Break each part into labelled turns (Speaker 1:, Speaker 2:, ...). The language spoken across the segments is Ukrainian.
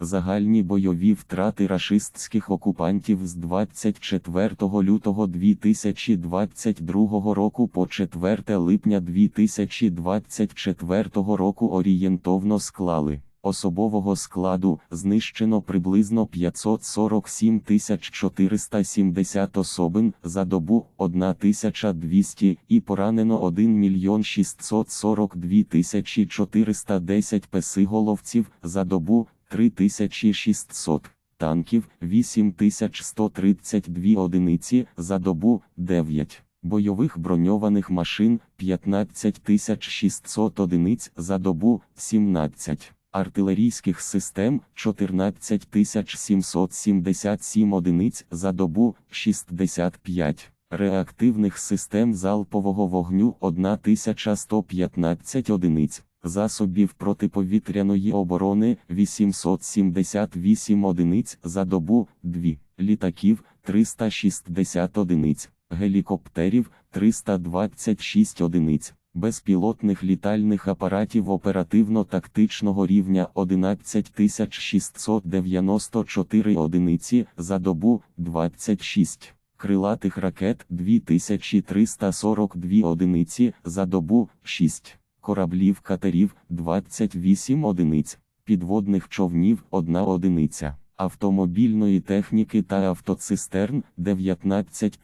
Speaker 1: Загальні бойові втрати рашистських окупантів з 24 лютого 2022 року по 4 липня 2024 року орієнтовно склали. Особового складу знищено приблизно 547 470 особин за добу 1200 і поранено 1 мільйон 642 410 песиголовців за добу 3600 танків 8132 одиниці за добу 9. Бойових броньованих машин 15600 одиниць за добу 17 артилерійських систем 14777 одиниць за добу 65, реактивних систем залпового вогню 1115 одиниць, засобів протиповітряної оборони 878 одиниць за добу 2, літаків 360 одиниць, гелікоптерів 326 одиниць безпілотних літальних апаратів оперативно-тактичного рівня 11694 одиниці за добу 26, крилатих ракет 2342 одиниці за добу 6, кораблів катерів 28 одиниць, підводних човнів 1 одиниця автомобільної техніки та автоцистерн 19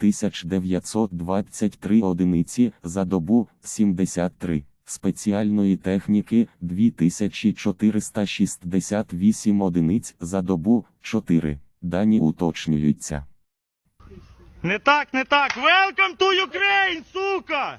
Speaker 1: 923 одиниці за добу 73, спеціальної техніки 2468 одиниць за добу 4. Дані уточнюються.
Speaker 2: Не так, не так. Welcome to Ukraine, сука!